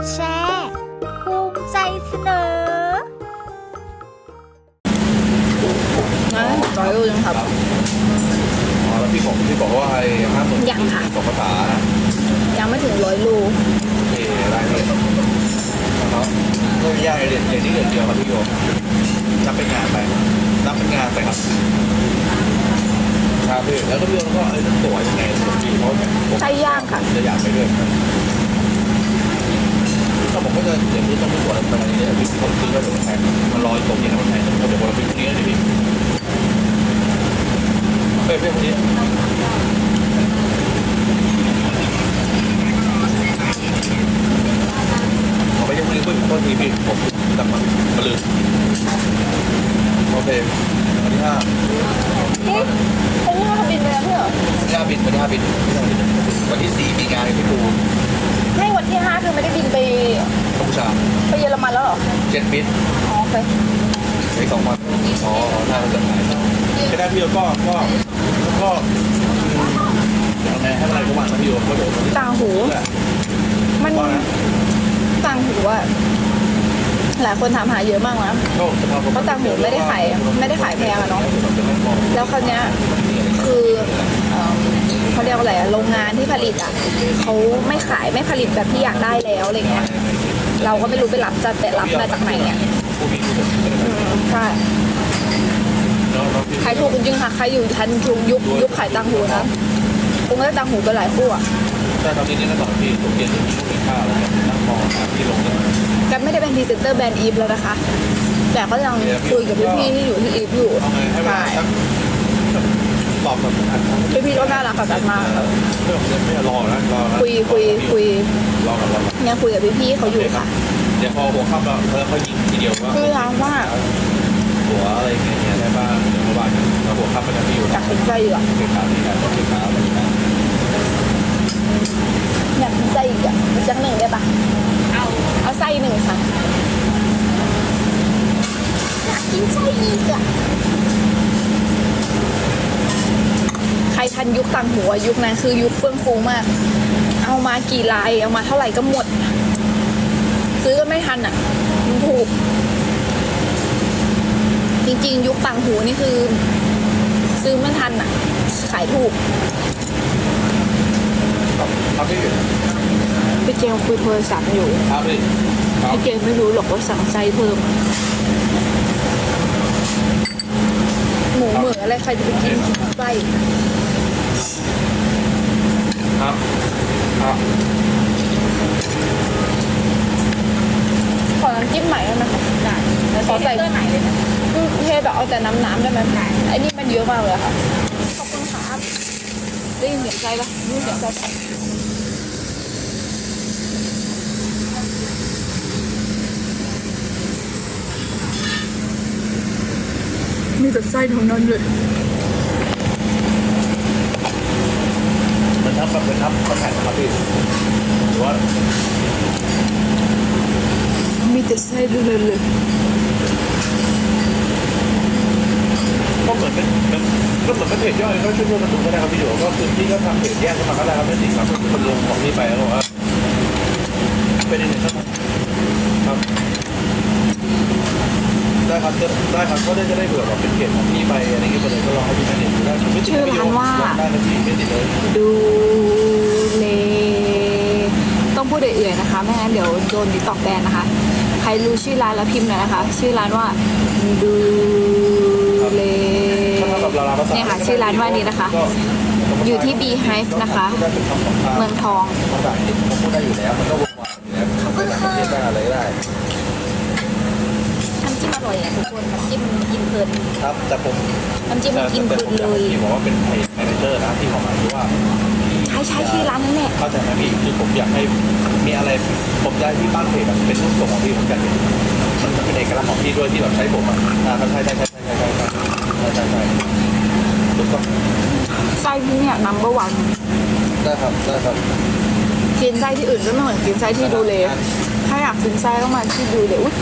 ดแชร์ภูมิใจเสนอนะร้อยรูยังครับ อ๋อแล้วพี่บอกพี่บอกว่าไอ้ห้าหมื่นยังค่ะ สองภาษานะยังไม่ถึงร้อยรูโอเคได้เลยนะครับก็ไม่ยากเลยเรียนเรียนนี่เรียนเดียวครับพี่โยมรับเป็นงานไปรับเป็นงานไปครับครับพี่แล้วก็เรื่องก็ไอ้เรื่องตั๋วยังไงพี่เพราะแบบผมไส้ย่างค่ะ จะอยากไปด้วยถ้า ผมก็จะเดี๋ยวนี้ต้องมีตั๋วอะไรประมาณนี้เนี่ยพี่ผมซื้อแล้วเดี๋ยวมันแพงมันรออยู่ตรงนี้นะมันแพงต้องเดี๋ยววันละปีพรุ่งนี้นะพี่เฮ้ยเพื่อนคนนี้ขอไปยังไม่ได้คุยโทษทีพี่ผมจำมันมาลืมโอเควันที่ห้าเฮ้ยเขาเรียกว่าบินไปแล้วเหรอวันที่ห้าบินวันที่ห้าบินวันที่สี่มีงานพี่ปู ให้วันที่ห้าคือไม่ได้บินไปกัมพูชาไปเยอรมันแล้วเหรอเจ็ดบินอ๋อโอเคในสองวันอ๋อน่าจะหายก็ได้พี่ก็ก็ก็ยังไงให้อะไรก็วันนะพี่ก็เดี๋ยววันที่ต่างหูแหละมันว่านะต่างหูอะหลายคนถามหาเยอะมากนะก็จะทำเพราะต่างหูไม่ได้ขายไม่ได้ขายแพงอะเนาะแล้วคราวเนี้ยคือ เอิ่มเขาเรียกว่าอะไรอะโรงงานที่ผลิตอะเขาไม่ขายไม่ผลิตแบบที่อยากได้แล้วอะไรเงี้ยเราก็ไม่รู้ไปรับจะแต่รับมาจากไหนอะผู้มีผู้อืมใช่แล้วแล้วพี่ขายถูกจริงๆค่ะใครอยู่ทันยุคยุคยุคขายตังหูนะคงได้ตังหูไปหลายคู่อะแต่ตอนนี้นี่นะตอนพี่ผมเรียนที่มีลูกมีค่าแล้วนั่งมองหาที่ลงเนี่ยกันไม่ได้เป็นพรีเซนเตอร์แบรนด์อีฟแล้วนะคะ แต่ก็ยังคุยกับพี่ๆที่อยู่ที่อีฟอยู่เอาไงให้เวลาใช่ สักตอบแบบอันนั้นพี่ๆก็น่ารักกับกันมากเรื่องจะไม่รอนะรอนะคุยคุยคุยรอกับเรายังคุยกับพี่ๆเขาอยู่ค่ะเดี๋ยวพอหัวค่ำเราเขายิงทีเดียวว่าคือร้านว่าหัวอะไรเงี้ยได้บ้างเดี๋ยวเมื่อวานเราหัวค่ำมันจะมีอยู่อยากกินไส้อยู่อะเป็นขาวที่ไหนก็เป็นขาวอะไรนะอยากกินไส้อีกอะจังหนึ่งได้ปะเอาเอาไส้หนึ่งค่ะอยากกินไส้อีกอะใคร ทันยุคตังหัวยุคนั้นคือยุคเฟื่องฟูมาก เอามากี่ลายเอามาเท่าไหร่ก็หมด ซื้อก็ไม่ทันอะ มันถูก จริงๆ ยุคต่างหูนี่คือ ซื้อไม่ทันอะ ขายถูกครับพี่พี่เจลคุยโทรศัพท์อยู่ครับพี่ครับพี่เจลไม่รู้หรอกว่าสั่งไส้เพิ่ม หมูเหมืออะไรใครจะไปกินไส้ ครับครับขอน้ำจิ้มใหม่ได้ไหมคะได้ขอใส่ไหนเลยนะเทแบบเอาแต่น้ำน้ำได้ไหมได้ไอ้นี่มันเยอะมากเลยอะค่ะ ขอบคุณครับได้ยินเสียงไส้ปะได้ยินเสียงไส้ปะมีแต่ไส้ทั้งนั้นเลย มันทับแบบเป็นทับคอนแทคครับพี่หรือว่ามีแต่ไส้ทั้งนั้นเลยก็เหมือนเป็นเป็นก็เหมือนเป็นเพจย่อยก็ช่วยๆกันดูก็ได้ครับพี่โยก็คือพี่ก็ทำเพจแยกขึ้นมาก็ได้ครับไม่ติดครับก็คือคนลงของพี่ไปแล้วบอกว่าเป็นยังไงครับครับ ได้ครับจะได้ครับก็ได้จะได้เผื่อแบบเป็นเพจของพี่ไปอะไรเงี้ยไปเลยก็ลองให้พี่แม่เด็กดูได้ไม่ติดชื่อร้านว่า ได้นะพี่ไม่ติดเลยดูเลต้องพูดเอื่อยๆนะคะไม่งั้นเดี๋ยวโดนดิตอกแบนนะคะ ใครรู้ชื่อร้านแล้วพิมพ์หน่อยนะคะ ชื่อร้านว่าดูเลถ้ากับเราภาษาเนี่ยค่ะชื่อร้านว่านี้นะคะ อยู่ที่ Beehive นะคะ เมืองทอง ภาษาอังกฤษผมพูดได้อยู่แล้วมันก็วงวานอยู่แล้วขอบคุณค่ะได้อะไรก็ได้น้ำจิ้มอร่อยอะทุกคนน้ำจิ้มกินเพลินครับแต่ผมน้ำจิ้มมันกินเพลินเลยที่บอกว่าเป็นไทยแมเนเจอร์นะที่ความหมายคือว่าใช่ใช่ชื่อร้านนั่นแหละเข้าใจไหมพี่คือผมอยากให้มีอะไรผมได้ที่บ้านเพจแบบเป็นรูปทรงของพี่ผมอยากเห็นมันเป็นเอกลักษณ์ของพี่ด้วยที่แบบใช้ผมอะอ่าใช่ใช่ใช่ใช่ใช่ใช่ใช่ใช่ใช่ถูกต้องไส้ที่เนี่ย number one ได้ครับได้ครับกินไส้ที่อื่นก็ไม่เหมือนกินไส้ที่ดูเลถ้าอยากกินไส้ก็มาที่ดูเลอุ้ย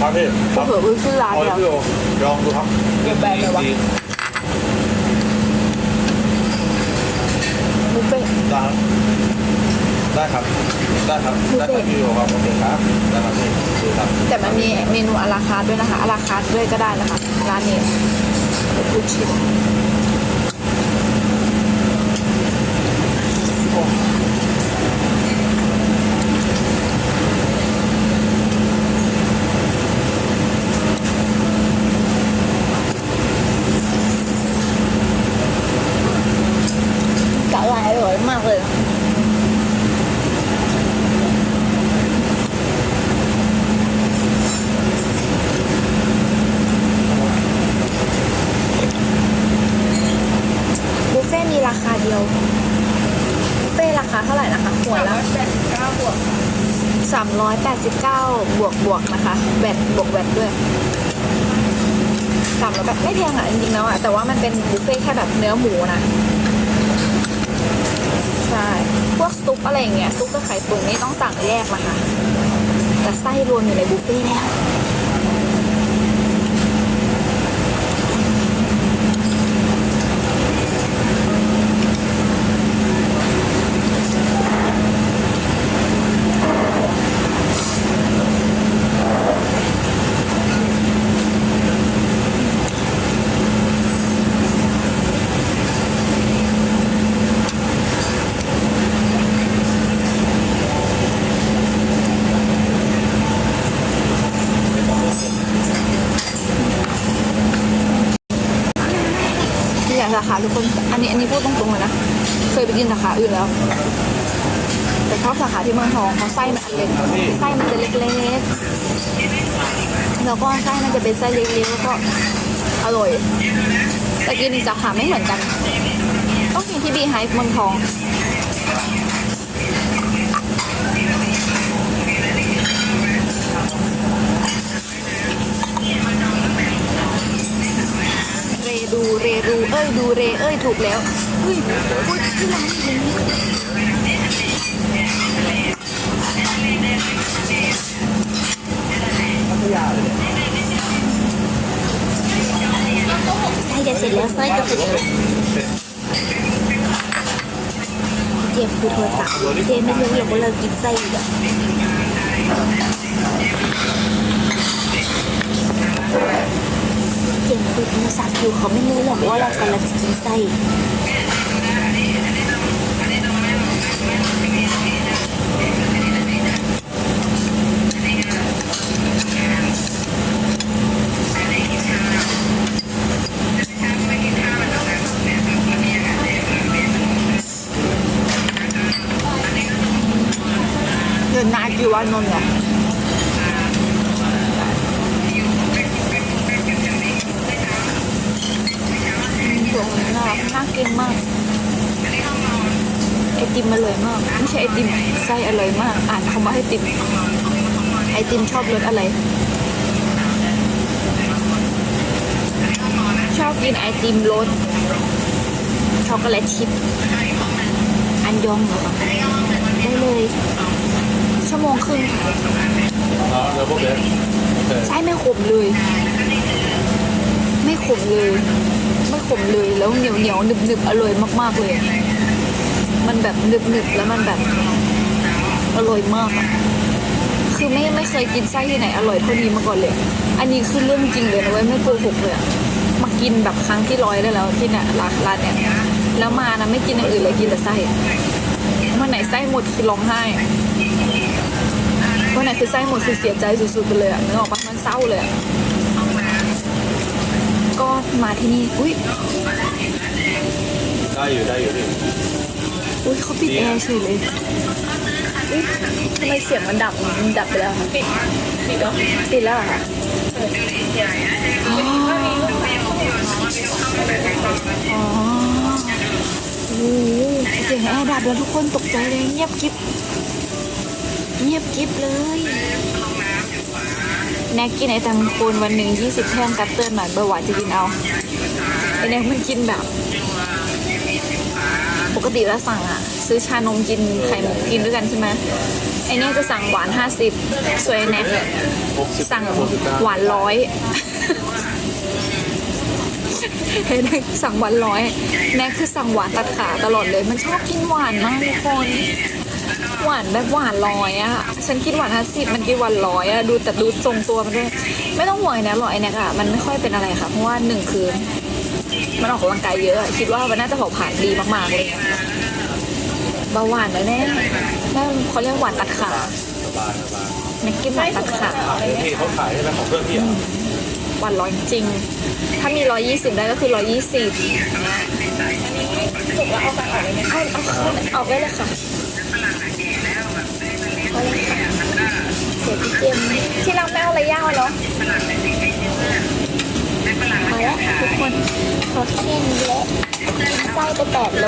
ครับพี่ครับเผื่อๆชื่อร้านเอาแล้วพี่โอลองดูครับแบรนด์อะไรวะดีบุฟเฟ่ต์ร้านได้ครับ ได้ครับ ได้ครับพี่บอกว่าโอเคครับได้ครับพี่ดูครับ แต่มันมีเมนูอาราคาร์ทด้วยนะคะอาราคาร์ทด้วยก็ได้นะคะ ร้านนี้ทุกชิ้นกะลายอร่อยมากเลยนะ บุฟเฟ่ต์มีราคาเดียว บุฟเฟ่ต์ราคาเท่าไหร่นะคะหัวละสามร้อยแปดสิบเก้าบ วกบวกนะคะแบตบวกแบตด้วยสามร้อยแบบไม่แพงอะจริงๆแล้วอะแต่ว่ามันเป็นบุฟเฟ่ต์แค่แบบเนื้อหมูนะใช่พวกซุปอะไรอย่างเงี้ยซุปกับไข่ตุ๋นนี่ต้องสั่งแยกนะคะแต่ไส้รวมอยู่ในบุฟเฟ่ต์แล้ว ที่อยากสาขาทุกคน อันนี้อันนี้พูดตรงๆเลยนะ เคยไปกินสาขา อื่นแล้ว แต่ชอบสาขาที่เมืองทองเขาไส้มันเล็กไส้มันจะเล็กๆแล้วก็ไส้มันจะเป็นไส้เล็กๆแล้วก็อร่อยแต่กินสาขาไม่เหมือนกัน ต้องกินที่บีไฮฟ์เมืองทองเรดูเรรูเอ้ยดูเรเอ้ยถูกแล้ว เฮ้ยพูดที่ร้านนี้ใช่จะเสร็จแล้วไส้ก็เป็นเจมคือโทรศัพท์เจมไม่รู้หรอกว่าเรากินไส้อยู่เจมคือโทรศัพท์อยู่เขาไม่รู้หรอกว่าเรากำลังกินไส้ เนนากี่วันนนท์เนี่ยตัวนี้น่ากน่ากินมากไอติมอร่อยมาก ไม่ใช่ไอติมไส้อร่อยมาก อ่านคำว่าไอติม ไอติมชอบรสอะไร ชอบกินไอติมรสช็อกโกแลตชิพอันยองเหรอได้เลย ชั่วโมงครึ่งค่ะอ๋อแล้วพวกเบสโอเคใช่ไม่ขมเลย ไม่ขมเลย ไม่ขมเลยแล้วเหนียวเหนียวหนึบหนึบอร่อยมากๆเลย มันแบบหนึบหนึบแล้วมันแบบอร่อยมากอะคือไม่ไม่เคยกินไส้ที่ไหนอร่อยเท่านี้มาก่อนเลย อันนี้คือเรื่องจริงเลยนะเว้ยไม่โกหกเลยอะมากินแบบครั้งที่ร้อยได้แล้วที่เนี่ยร้านร้านเนี่ยแล้วมานะไม่กินอย่างอื่นเลยกินแต่ไส้วันไหนไส้หมดคือร้องไห้ วันไหนคือไส้หมดคือเสียใจสุดๆไปเลยอะนึกออกปะมันเศร้าเลยอะก็มาที่นี่ อุ้ยได้อยู่ได้อยู่พี่อุ้ยเขาปิดแอร์เฉยเลยอุ้ยทำไมเสียงมันดับมันดับไปแล้วคะปิดปิดแล้วปิดแล้วเหรอคะอ๋ออ๋อโอ้โหเสียงแอร์ดับแล้วทุกคนตกใจเลยเงียบกิ๊บ เงียบกิ๊บเลยแน็กกินไอตังโคนวันหนึ่งยี่สิบแท่งกัดเตือนหน่อยเบาหวานจะกินเอาไอแน็กมันกินแบบ ปกติแล้วสั่งอะซื้อชานมกินไข่มุกกินด้วยกันใช่ไหมไอเนี้ยจะสั่งหวานห้าสิบส่วนไอแน็กสั่งหวานร้อยไอแน็กสั่งหวานร้อย แน็กคือสั่งหวานตัดขาตลอดเลย มันชอบกินหวานมากทุกคน หวานแบบหวานร้อยอะฉันคิดหวานห้าสิบมันกินหวานร้อยอะดูแต่ดูทรงตัวมันด้วยไม่ต้องห่วงไอ้นะหรอกไอ้เนี่ยอะมันไม่ค่อยเป็นอะไรค่ะเพราะว่าหนึ่งคือมันออกกำลังกายเยอะอะคิดว่ามันน่าจะเผาผลาญดีมากๆเลยเบาหวานแล้วแน่นั่นเขาเรียกหวานตัดขาสบายสบายมันกินหวานตัดขาขายพี่เขาขายใช่ไหมของเพื่อนพี่อะหวานร้อยจริง ถ้ามีร้อยยี่สิบได้ก็คือร้อยยี่สิบเอาเอาเอาออกได้เลยค่ะ อาเลยค่ะเดี๋ยวพี่เตรียมที่เราไม่เอาอะไรย่างเนาะเอาละทุกคนขอแค่นี้และไส้ไปแปดโล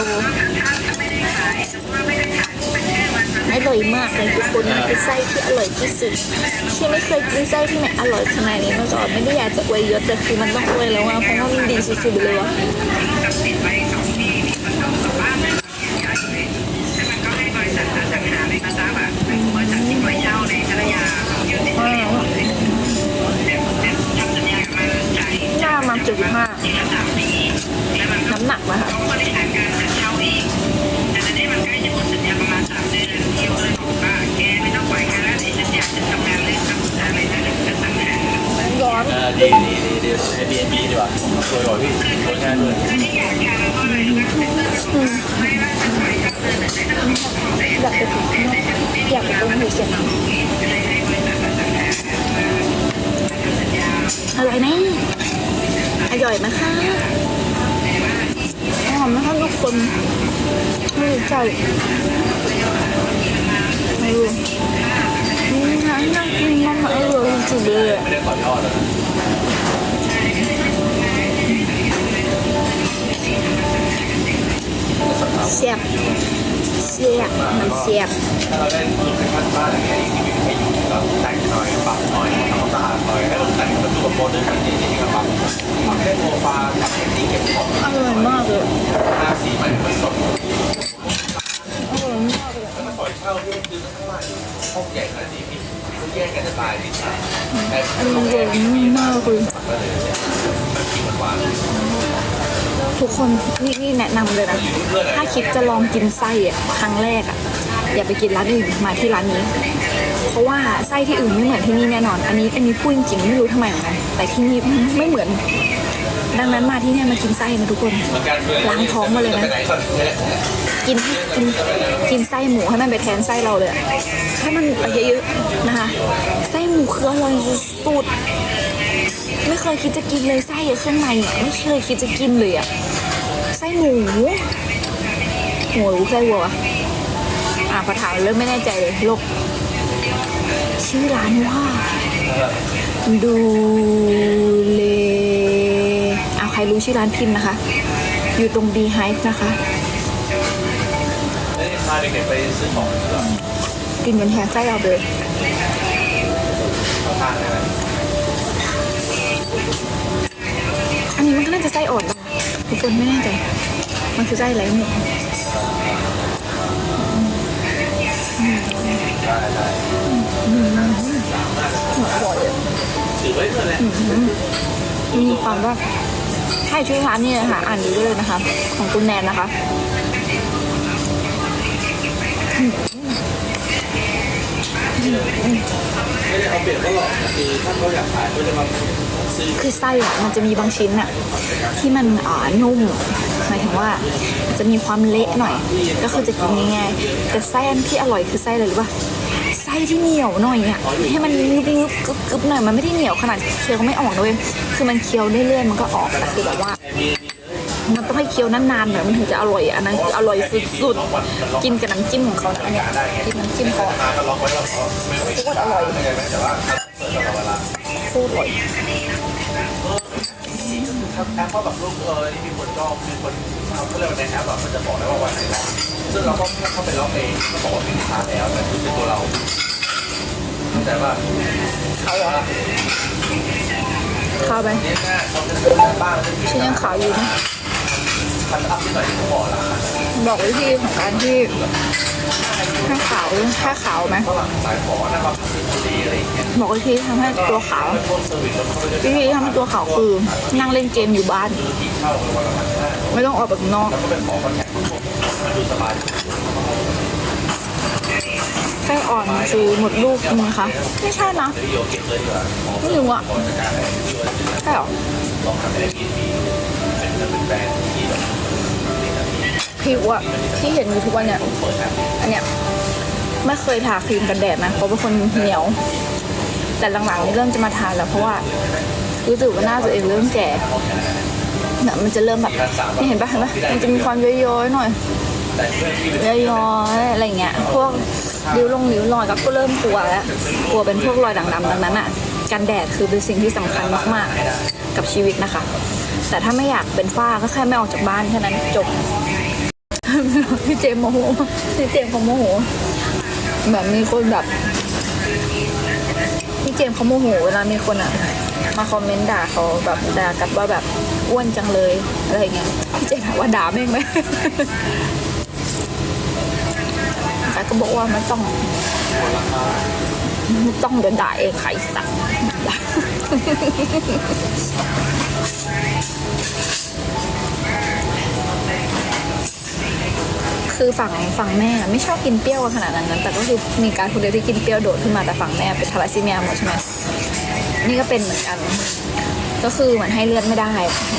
อร่อยมากเลยทุกคนนี่คือไส้ที่อร่อยที่สุดที่ไม่เคยกินไส้ที่ไหนอร่อยขนาดนี้มาก่อนไม่ได้อยากจะอวยเยอะแต่คือมันต้องอวยแล้วอะเพราะว่ามันดีสุดๆเลยวะหน้ามาจุดห้า น้ำหนักนะคะร้อนเออดีดีดีดีไอบีเอ็นบีดีกว่าสวยกว่าพี่สวยง่ายด้วยอยากไปถึงอยากไปตรงหูเสียงอร่อยไหม อร่อยไหมคะหอมไหมคะทุกคนไม่ใจไม่รู้อืมน่าน่ากินมากอร่อยสุดเลยอะไม่ได้ต่อยวเสียบเสียบมันเสียบ ถ้าเราได้ลูกในบ้านบ้านอย่างเงี้ยที่มีให้อยู่ก็แต่งหน่อยปรับหน่อยทำความสะอาดหน่อยให้มันแต่งมันดูกับโมเดิร์นจริงๆก็ปรับปรับให้โปรไฟล์ปรับให้ที่เก็บของอร่อยมากเลยหน้าสีใหม่มันสดอร่อยมากเลยแล้วมันปล่อยเช่าที่ซื้อข้างล่างห้องใหญ่ขนาดนี้พี่แยกกันจะตายที่สามแต่อร่อยมากเลยก็เลยเนี่ยมันกินหวานทุกคนนี่นี่แนะนำเลยนะ ถ้าคิดจะลองกินไส้อะครั้งแรกอะอย่าไปกินร้านอื่นมาที่ร้านนี้ เพราะว่าไส้ที่อื่นไม่เหมือนที่นี่แน่นอน อันนี้อันนี้พูดจริงไม่รู้ทำไมเหมือนกันแต่ที่นี่ไม่เหมือน ดังนั้นมาที่เนี่ยมากินไส้นะทุกคนล้างท้องมาเลยนะกินให้กินกินไส้หมูให้มันไปแทนไส้เราเลยให้มันไปเยอะๆนะคะ ไส้หมูคืออร่อยสุดไม่เคยคิดจะกินเลยไส้เครื่องในไม่เคยคิดจะกินเลยอะไส้หมูหัวรู้ไส้วัวอะอะพอถามเริ่มไม่แน่ใจเลยลก ชื่อร้านว่าดูเลเอาใครรู้ชื่อร้านพิมพ์นะคะ อยู่ตรง B Hive นะคะพาเด็กๆไปซื้อของหรือเปล่ากินจนแทนไส้เราเลยอันนี้มันก็น่าจะไส้อ่อนป่ะทุกคนไม่แน่ใจ มันคือไส้อะไรหมูไถือไว้เพื่อนแหละมีความว่าให้ชื่อร้านนี่นะคะ อ่านดูด้วยเลยนะคะ ของคุณแนนนะคะไม่ได้เอาเปรียบเขาหรอกคือถ้าเขาอยากขายเขาจะมาซื้อคือไส้อะมันจะมีบางชิ้นอะที่มันอ่านุ่มหมายถึงว่า จะมีความเละหน่อย ก็คือจะกินง่ายๆแต่ไส้อันที่อร่อยคือไส้อะไรรู้ป่ะไส้ที่เหนียวหน่อยอะให้มันงึบงึบกึบกึบหน่อยมันไม่ได้เหนียวขนาดเคี้ยวไม่ออกนะเลยคือมันเคี้ยวเรื่อยๆมันก็ออกแต่คือแบบว่ามีมันต้องให้เคี้ยวนานๆหน่อยมันถึงจะอร่อยอะอันนั้นคืออร่อยสุดๆ กินกับน้ำจิ้มของเขานะอันเนี้ยกินน้ำจิ้มเขาอะมาก็ล็อกไว้แล้วก็ไม่ไม่โคตรอร่อยไม่ได้ไหมแต่ว่าเปิดตลอด เวลาโคตรอร่อยถ้าแอปก็แบบลูกเออนี่มีคนชอบมีคนเขาเรียกว่าในแอปแบบมันจะบอกได้ว่าวันไหนล็อกซึ่งเราก็เข้าไปล็อกเองก็บอกว่าเป็นลูกค้าแล้วแต่คือเป็นตัวเราเข้าใจป่ะเขาเหรอข้าวไปเนี่ยหน้าเขาจะเป็นหน้าบ้านจะมีฉันยังขาวอยู่นะคันอัพที่หน่อยที่เขาบอกละ บอกวิธีของการที่ถ้าขาวถ้าขาวไหมบอกวิธีทำให้ตัวขาววิธีทำให้ตัวขาวคือนั่งเล่นเกมอยู่บ้าน ไม่ต้องออกไปข้างนอกแคอนแทคมาดูสบายไส้อ่อนคือหมดลูกมั้งคะไม่ใช่นะไม่รู้อะใช่หรอ ผิวอะที่เห็นอยู่ทุกวันเนี่ยอันเนี้ยไม่เคยทาครีมกันแดดนะเพราะเป็นคนเหนียว แต่หลังๆนี่เริ่มจะมาทาแล้วเพราะว่ารู้สึกว่าหน้าตัวเองเริ่มแก่เนี่ยมันจะเริ่มแบบนี่เห็นปะเห็นปะมันจะมีความย้อยๆหน่อยย้อยๆอะไรเงี้ยพวกริ้วลงริ้วรอยก็เริ่มกลัวแล้วกลัวเป็นพวกรอยด่างดำดังนั้นอะกันแดดคือเป็นสิ่งที่สำคัญมากๆกับชีวิตนะคะ แต่ถ้าไม่อยากเป็นฝ้าก็แค่ไม่ออกจากบ้านแค่นั้นจบ พี่เจมโมโหพี่เจมเขาโมโห แบบมีคนแบบพี่เจมเขาโมโหเวลามีคนอะ มาคอมเมนต์ด่าเขาแบบด่ากันว่าแบบอ้วนจังเลยอะไรเงี้ยพี่เจมถามว่าด่าแม่งไหมแต่ก็บอกว่าไม่ต้องไม่ต้องเดินด่าเองใครสั่ง คือฝั่งฝั่งแม่ไม่ชอบกินเปรี้ยวขนาดนั้น แต่ก็คือมีการคนเดียวที่กินเปรี้ยวโดดขึ้นมาแต่ฝั่งแม่เป็นทาราซีเมียหมดใช่ไหมนี่ก็เป็นเหมือนกัน ก็คือเหมือนให้เลือดไม่ได้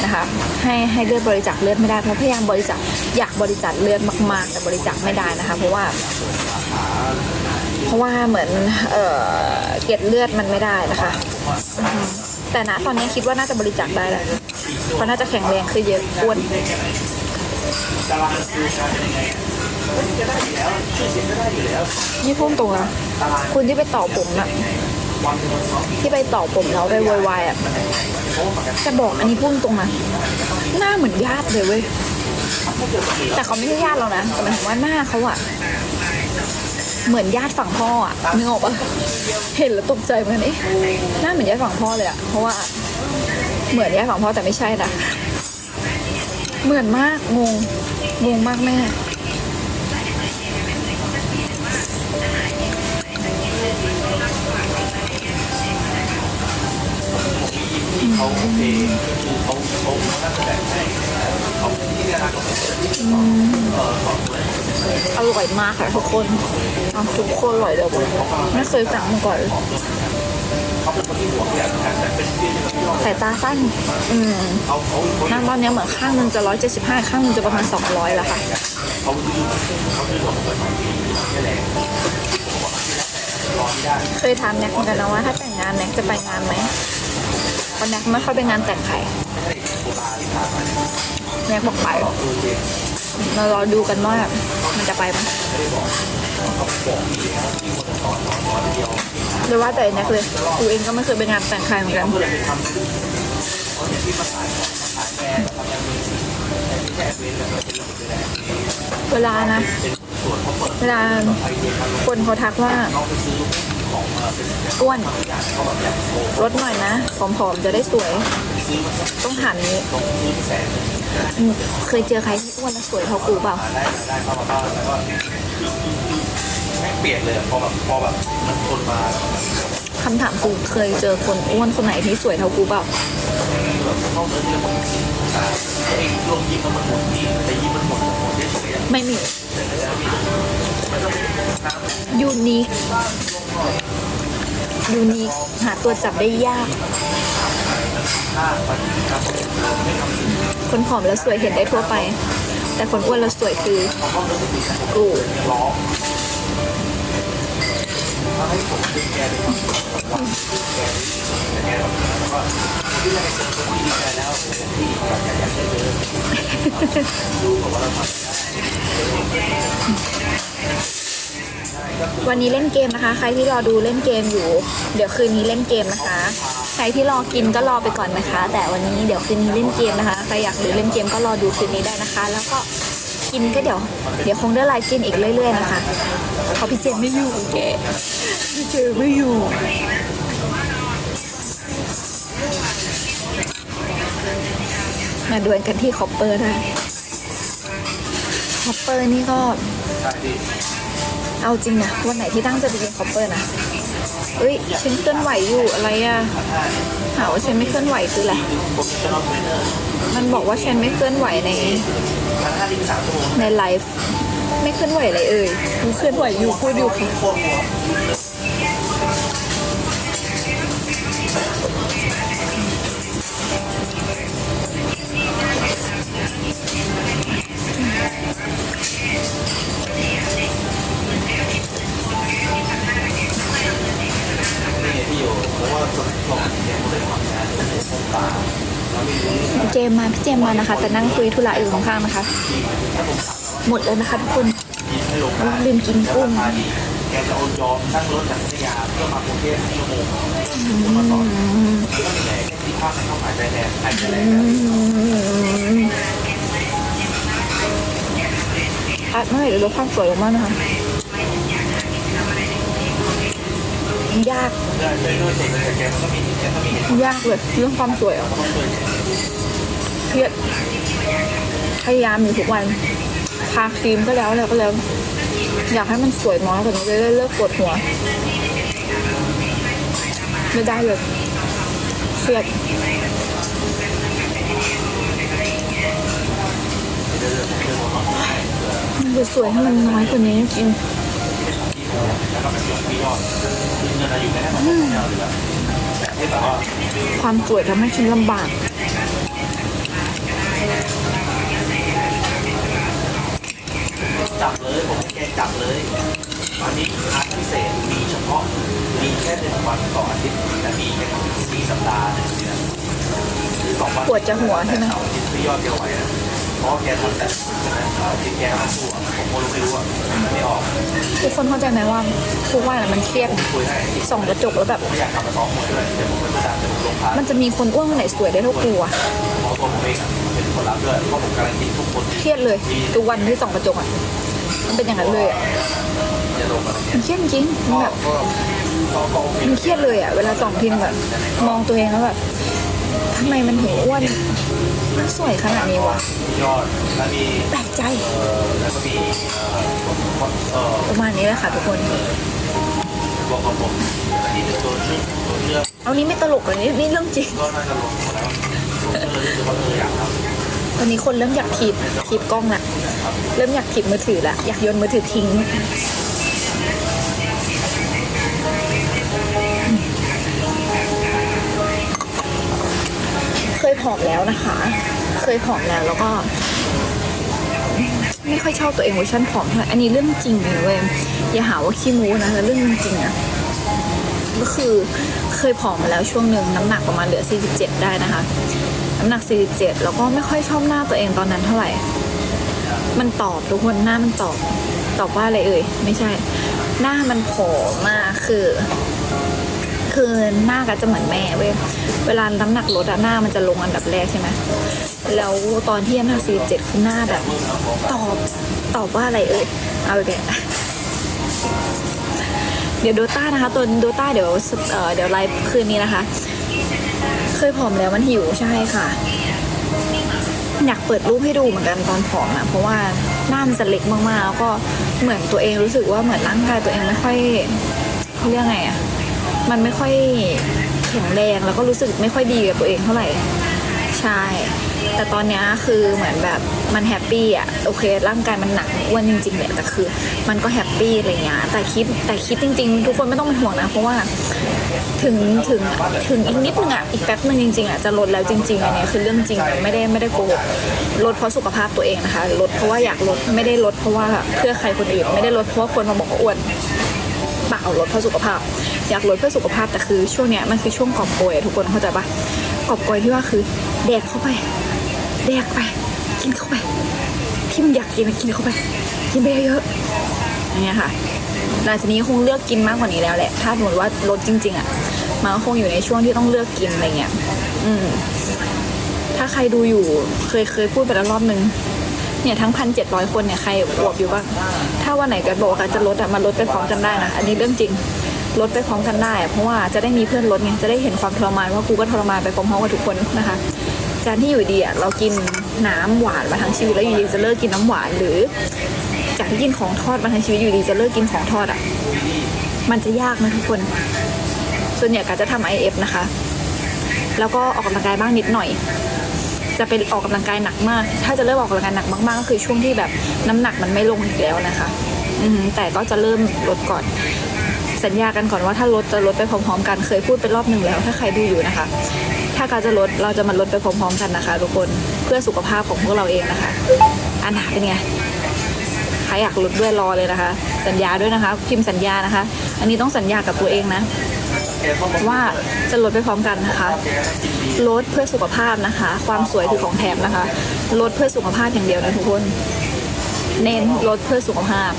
นะคะ ให้ให้เลือดบริจาคเลือดไม่ได้เพราะพยายามบริจาคอยากบริจาคเลือดมากๆ แต่บริจาคไม่ได้นะคะ เพราะว่า เพราะว่าเหมือนเออเกล็ดเลือดมันไม่ได้นะคะแต่ณตอนนี้คิดว่าน่าจะบริจาคได้แล้วเพราะน่าจะแข็งแรงคือเยอะอ้วน นี่พูดตรงนะคุณที่ไปต่อผมน่ะที่ไปต่อผมแล้วไปโวยวายอะจะบอกอันนี้พูดตรงนะหน้าเหมือนญาติเลยเว้ยแต่เขาไม่ใช่ญาติเรานะแต่หมายถึงว่าหน้าเขาอะเหมือนญาติฝั่งพ่ออะนึกออกปะเห็นแล้วตกใจเหมือนกันเอ๊ะหน้าเหมือนญาติฝั่งพ่อเลยอะเพราะว่าเหมือนญาติฝั่งพ่อแต่ไม่ใช่นะเหมือนมากงงงงมากแม่ ที่เขาโอเคคือเขาเขาน่าแบ่งให้เขาที่เนี่ยนะเขาเป็นอร่อยมากค่ะทุกคนทุกคนอร่อยเลยไม่เคยสั่งมาก่อนเขาเป็นคนที่หัวขยันแต่เป็นที่ที่เราสายตาสั้นอืมนั่นตอนนี้เหมือนข้างหนึงจะร้อยเจ็ดสิบห้าข้างหนึงจะประมาณสองร้อยแล้วค่ะเขาเขาคือหัวคนที่แรอไม่ได้เคยถามแน็กเหมือนกันนะว่าถ้าแต่งงานแน็กจะไปงานไหม เพราะแน็กไม่ค่อยไปงานแต่งใครแน็กบอกไปเรารอดูกันว่ามันจะไปไหมหรือว่าแต่แน็กเลยกูเองก็ไม่เคยไปงานแต่งใครเหมือนกันเวลานะ เวลาคนเขาทักว่า อ้วนลดหน่อยนะผอมๆจะได้สวย ต้องถามนี้อืมเคยเจอใครที่อ้วนแล้วสวยเท่ากูเปล่าได้ได้เข้ามาบ้านแล้วก็แม่งเปลี่ยนเลยพอแบบพอแบบมันคนมาคำถามคือเคยเจอคนอ้วนคนไหนที่สวยเท่ากูเปล่าเข้าเนื้อที่เราไอ้ลงยิ้มมันหมดที่แต่ ยูนิคยูนิคหาตัวจับได้ยาก คนผอมแล้วสวยเห็นได้ทั่วไป แต่คนอ้วนแล้วสวยคือกูวั วันนี้เล่นเกมนะคะ ใครที่รอดูเล่นเกมอยู่ เดี๋ยวคืนนี้เล่นเกมนะคะ ใครที่รอกินก็รอไปก่อนนะคะ แต่วันนี้เดี๋ยวคืนนี้เล่นเกมนะคะ ใครอยากดูเล่นเกมก็รอดูคืนนี้ได้นะคะ แล้วก็กินก็เดี๋ยว เดี๋ยวคงได้ไลฟ์กินอีกเรื่อย ๆ นะคะเพราะพี่เจมไม่อยู่แกพี่เจมไม่อยู่ มาดวลกันที่คอปเปอร์ได้คอปเปอร์นี่ก็ เอาจริงนะวันไหนที่ตั้งใจไปเรียนคอปเปอร์นะเอ้ยฉันเคลื่อนไหวอยู่อะไรอะหาว่าฉันไม่เคลื่อนไหวคืออะไรมันบอกว่าฉันไม่เคลื่อนไหวในในไลฟ์ไม่เคลื่อนไหวอะไรเอ่ยเคลื่อนไหวอยู่พูดอยู่ค่ะ มมาพี่เจมมานะคะ แต่นั่งคุยธุระอยู่ข้างๆนะคะ หมดแล้วนะคะทุกคนลืมกินกุ้งแกจะโอนยอมนั่งรถจากพัทยาเพื่อมากรุงเทพชั่วโมงมาตอนก็มีแหล่ที่ภาคเข้าหายใจแทนหายใจแรงอัดเมื่อไหร่เดี๋ยวลดความสวยลงมากนะคะยากยากเลยเรื่องความสวยอะ เครียด พยายามอยู่ทุกวันทาครีมก็แล้วแล้วก็แล้ว อยากให้มันสวยน้อยกว่านี้จะได้เลิกปวดหัว ไม่ได้เลยเครียดมันจะสวยให้มันน้อยกว่านี้จริงความสวยทำให้ฉันลำบาก จับเลยผมให้แกจับเลยวันนี้คลาสพิเศษมีเฉพาะมีแค่หนึ่งวันต่ออาทิตย์และมีแค่สี่สัปดาห์หนึ่งเดือนหรือสองวันปวดจะหัวใช่ไหมเสาร์อาทิตย์ที่ยอดแกไหวนะเพราะว่าแกทำแต่ ใช่ไหมเสาร์อาทิตย์แกทำตัวผมก็รู้ไม่รู้อะไม่ออกทุกคนเข้าใจไหมว่าทุกวันอะมันเครียดคุยให้ส่องกระจกแล้วแบบ ผมอยากกลับมาซ้อมมวยด้วยเดี๋ยวผมไปประจำเดี๋ยวผมลงพามันจะมีคนอ้วนคนไหนสวยได้เท่ากูอะเพราะตัวผมเองอะเป็นคนรับด้วยเพราะผมการันตีทุกคนเครียดเลยทุกวันที่ส่องกระจกอะมันเป็นอย่างนั้นเลยอะจะลงมาเนี่ยมันเครียดจริงมันแบบก็ก็ก็โอเคมันเครียดเลยอะเวลาส่องพิมพ์แบบมองตัวเองแล้วแบบ ทำไมมันถึงอ้วนมันสวยขนาดนี้วะยอดแล้วมีแปลกใจเออแล้วก็มีเอ่อประมาณนี้แหละค่ะทุกคนบอกกับผมอันนี้เป็นตัวชื่อตัวเลือกเอานี้ไม่ตลกเลยนี่นี่เรื่องจริงก็น่าจะลงหมดแล้วว่าเอออยากทำตอนนี้คนเริ่มอยากถีบถีบกล้องละเริ่มอยากถีบมือถือละอยากโยนมือถือทิ้ง ผอมแล้วนะคะ เคยผอมแล้วแล้วก็ ไม่ค่อยชอบตัวเองเวอร์ชันผอมเท่าไหร่อันนี้เรื่องจริงเลยเว้ยอย่าหาว่าขี้มูนะแต่เรื่องจริงๆอะก็คือเคยผอมมาแล้วช่วงหนึ่งน้ำหนักประมาณเหลือ 47 ได้นะคะ น้ำหนัก 47 แล้วก็ไม่ค่อยชอบหน้าตัวเองตอนนั้นเท่าไหร่ มันตอบทุกคนหน้ามันตอบ ตอบว่าอะไรเอ่ย ไม่ใช่ หน้ามันผอมมากคือ คือหน้าก็จะเหมือนแม่เว้ย เวลาน้ำหนักลดอะหน้ามันจะลงอันดับแรกใช่ไหมแล้วตอนที่น้ำหนัก47คือหน้าแบบ ตอบตอบว่าอะไรเอ่ย เอาอีกแล้วเดี๋ยวโดต้านะคะตัวโดต้าเดี๋ยวเอ่อเดี๋ยวไลฟ์คืนนี้นะคะ เคยผอมแล้วมันหิวใช่ค่ะ อยากเปิดรูปให้ดูเหมือนกันตอนผอมอะเพราะว่าหน้ามันจะเล็กมากๆแล้วก็เหมือนตัวเองรู้สึกว่าเหมือนร่างกายตัวเองไม่ค่อยเขาเรียกไงอะ มันไม่ค่อยแข็งแรงแล้วก็รู้สึกไม่ค่อยดีกับตัวเองเท่าไหร่ ใช่ แต่ตอนนี้คือเหมือนแบบมันแฮปปี้อะโอเค ร่างกายมันหนักอ้วนจริงๆแหละแต่คือ มันก็แฮปปี้อะไรเงี้ยแต่คิดแต่คิดจริง ๆ ทุกคนไม่ต้องเป็นห่วงนะ เพราะว่าถึงถึงถึงอีกนิดนึงอะอีกแป๊บนึงจริงๆอะจะลดแล้วจริงๆอันนี้คือเรื่องจริงไม่ได้ไม่ได้โกหกลดเพราะสุขภาพตัวเองนะคะลดเพราะว่าอยากลดไม่ได้ลดเพราะว่าเพื่อใครคนอื่นไม่ได้ลดเพราะว่าคนมาบอกว่าอ้วนเปล่าลดเพื่อสุขภาพ อยากลดเพื่อสุขภาพแต่คือช่วงเนี้ยมันคือช่วงกอบโกยทุกคนเข้าใจปะกอบโกยที่ว่าคือแดกเข้าไป แดกไป กินเข้าไป ที่มันอยากกินกินเข้าไป กินไปเยอะๆอย่างเงี้ยค่ะหลังจากนี้คงเลือกกินมากกว่านี้แล้วแหละ ถ้าสมมติว่าลดจริง ๆอะมันก็คงอยู่ในช่วงที่ต้องเลือกกินอะไรเงี้ย อืม ถ้าใครดูอยู่ เคยเคยพูดไปแล้วรอบนึง เนี่ยทั้งพันเจ็ดร้อยคนเนี่ยใครอวบอยู่บ้าง ถ้าวันไหนกันบอกว่าจะลดอะมาลดไปพร้อมกันได้นะ อันนี้เรื่องจริง ลดไปพร้อมกันได้ เพราะว่าจะได้มีเพื่อนลดไงจะได้เห็นความทรมานว่ากูก็ทรมานไปพร้อมๆกับทุกคนนะคะการที่อยู่ดีอะเรากินน้ำหวานมาทั้งชีวิตแล้วอยู่ดีจะเลิกกินน้ำหวานหรือ จากที่กินของทอดมาทั้งชีวิตอยู่ดีจะเลิกกินของทอดอะมันจะยากนะทุกคน ส่วนใหญ่ก็จะทำ IF นะคะ แล้วก็ออกกำลังกายบ้างนิดหน่อย จะจะเป็นออกกำลังกายหนักมาก ถ้าจะเริ่มออกกำลังกายหนักมากๆก็คือช่วงที่แบบน้ำหนักมันไม่ลงอีกแล้วนะคะ อืแต่ก็จะเริ่มลดก่อน สัญญากันก่อนว่าถ้าลดจะลดไปพร้อมๆ กันเคยพูดไปรอบหนึ่งแล้ว ถ้าใครดูอยู่นะคะ ถ้าการจะลดเราจะมาลดไปพร้อม ๆ กันนะคะทุกคนเพื่อสุขภาพของพวกเราเองนะคะ อันหนาเป็นไงใครอยากลดด้วยรอเลยนะคะ สัญญาด้วยนะคะ พิมพ์สัญญานะคะ อันนี้ต้องสัญญากับตัวเองนะว่าจะลดไปพร้อมกันนะคะ ลดเพื่อสุขภาพนะคะ ความสวยคือของแถมนะคะ ลดเพื่อสุขภาพอย่างเดียวนะทุกคน เน้นลดเพื่อสุขภาพ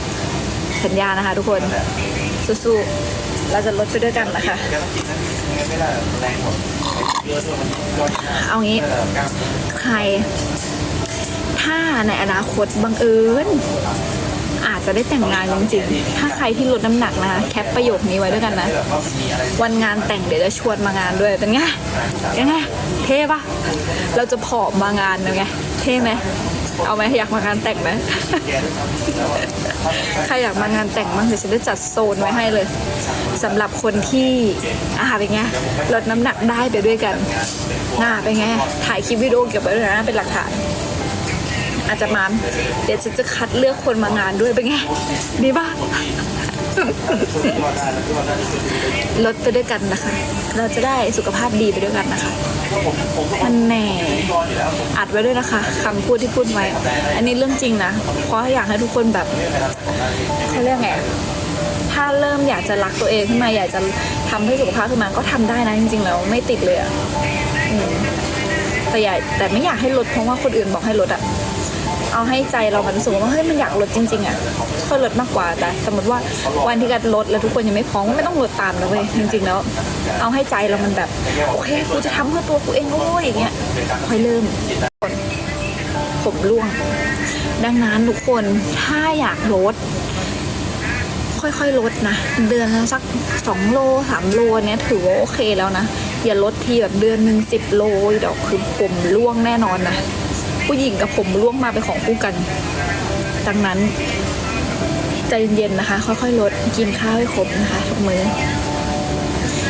สัญญานะคะทุกคน สู้ๆเราจะลดไปด้วยกันนะคะไม่ได้แรงหมดเยอะด้วยมันย่อยง่ายเอางี้ ใคร ถ้าในอนาคตบังเอิญอาจจะได้แต่งงานจริงๆ ถ้าใครที่ลดน้ำหนักนะคะแคปประโยคนี้ไว้ด้วยกันนะแบบว่ามีอะไรวันงานแต่งเดี๋ยวจะชวนมางานด้วย เป็นไงยังไง เท่ปะเราจะผอมมางานเป็นไง เท่ไหม เอาไหมอยากมางานแต่งไหม ใครอยากมางานแต่งบ้างเดี๋ยวฉันจะจัดโซนไว้ให้เลยสำหรับคนที่อ่าเป็นไงลดน้ำหนักได้ไปด้วยกันหน้าเป็นไงถ่ายคลิปวิดีโอเก็บไว้ด้วยนะเป็นหลักฐาน อาจจะมาเดี๋ยวฉันจะคัดเลือกคนมางานด้วยเป็นไงดีป่ะ ลดไปด้วยกันนะคะ เราจะได้สุขภาพดีไปด้วยกันนะคะมันแน่อัดไว้ด้วยนะคะคำพูดที่พูดไว้ อันนี้เรื่องจริงนะเพราะอยากให้ทุกคนแบบเขาเรียกไงถ้าเริ่มอยากจะรักตัวเองขึ้นมาอยากจะทำให้สุขภาพขึ้นมาก็ทำได้นะจริงๆแล้วไม่ติดเลยอะแต่อย่แต่ไม่อยากให้ลดเพราะว่าคนอื่นบอกให้ลดอะ เอาให้ใจเรามันรู้สึกว่าเฮ้ยมันอยากลดจริง ๆอะค่อยลดมากกว่าแต่สมมติว่าวันที่การลดแล้วทุกคนยังไม่พร้อมก็ไม่ต้องลดตามนะเว้ยจริง ๆ แล้ว เอาให้ใจเรามันแบบโอเคกูจะทำเพื่อตัวกูเองโว้ยอย่างเงี้ยค่อยเริ่มผมร่วง ดังนั้นทุกคนถ้าอยากลดค่อยๆ ลดนะ เดือนละสักสองโลสามโลเนี้ยถือว่าโอเคแล้วนะ อย่าลดทีแบบเดือนหนึ่งสิบโลดอกคือผมร่วงแน่นอนนะ ผู้หญิงกับผมร่วงมาเป็นของคู่กัน ดังนั้น ใจเย็นๆนะคะ ค่อยๆลดกินข้าวให้ครบนะคะทุกมื้อ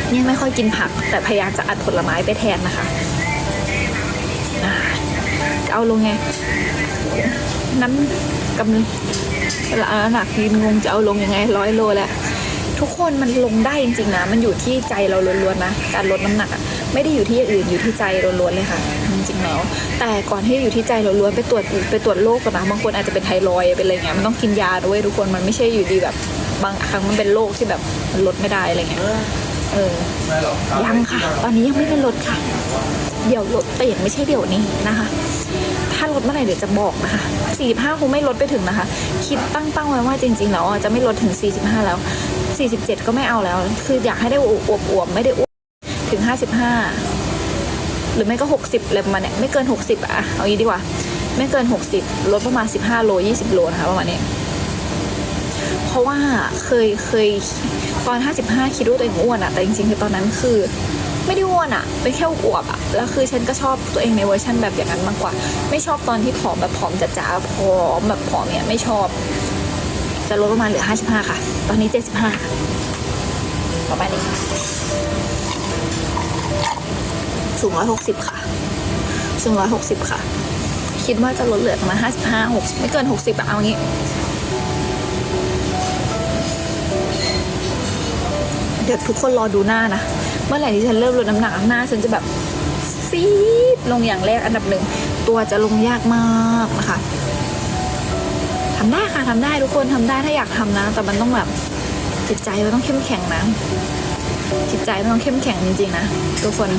เนี่ยไม่ค่อยกินผัก แต่พยายามจะอัดผลไม้ไปแทนนะคะจะเอาลงไงน้ำกำลังหนักยืนงงจะเอาลงยังไงร้อยโลแล้วทุกคนมันลงได้จริงๆนะ มันอยู่ที่ใจเราล้วนๆนะ การลดน้ำหนักไม่ได้อยู่ที่อื่นอยู่ที่ใจล้วนๆเลยค่ะ แล้วแต่ก่อนที่อยู่ที่ใจเราล้วนไปตรวจไปตรวจโรคก่อนนะบางคนอาจจะเป็นไทรอยเป็นอะไรเงี้ยมันต้องกินยาด้วยทุกคนมันไม่ใช่อยู่ดีแบบบางครั้งมันเป็นโรคที่แบบมันลดไม่ได้อะไรเงี้ยเออยังค่ะ ตอนนี้ยังไม่ได้ลดค่ะ เดี๋ยวลดแต่ยังไม่ใช่เดี๋ยวนี้นะคะ ถ้าลดเมื่อไหร่เดี๋ยวจะบอกนะคะ45คงไม่ลดไปถึงนะคะ คิดตั้งเป้าไว้ว่าจริงๆแล้วจะไม่ลดถึง 45 แล้ว 47 ก็ไม่เอาแล้ว คืออยากให้ได้อวบๆไม่ได้อ้วนถึง 55 หรือไม่ก็ 60อะไรประมาณเนี้ยไม่เกิน 60อะเอางี้ดีกว่า ไม่เกิน 60ลดประมาณ 15 โล 20 โลนะคะประมาณนี้ เพราะว่าเคยเคยตอน 55 คิดว่าตัวเองอ้วนอะแต่จริงๆคือตอนนั้นคือไม่ได้อ้วนอะเป็นแค่อวบอะแล้วคือฉันก็ชอบตัวเองในเวอร์ชันแบบอย่างนั้นมากกว่า ไม่ชอบตอนที่ผอมแบบผอมจ๋าๆผอมแบบผอมเนี่ยไม่ชอบ จะลดประมาณเหลือ 55 ค่ะ ตอนนี้ 75ประมาณนี้ สูง160ค่ะ สูง160ค่ะ คิดว่าจะลดเหลือประมาณ55 60ไม่เกิน60อะเอางี้เดี๋ยวทุกคนรอดูหน้านะ เมื่อไหร่ที่ฉันเริ่มลดน้ำหนักหน้าฉันจะแบบฟีบลงอย่างแรกอันดับหนึ่ง ตัวจะลงยากมากนะคะทำได้ค่ะทำได้ทุกคนทำได้ถ้าอยากทำนะ แต่มันต้องแบบจิตใจมันต้องเข้มแข็งนะจิตใจมันต้องเข้มแข็งจริงๆนะทุกคน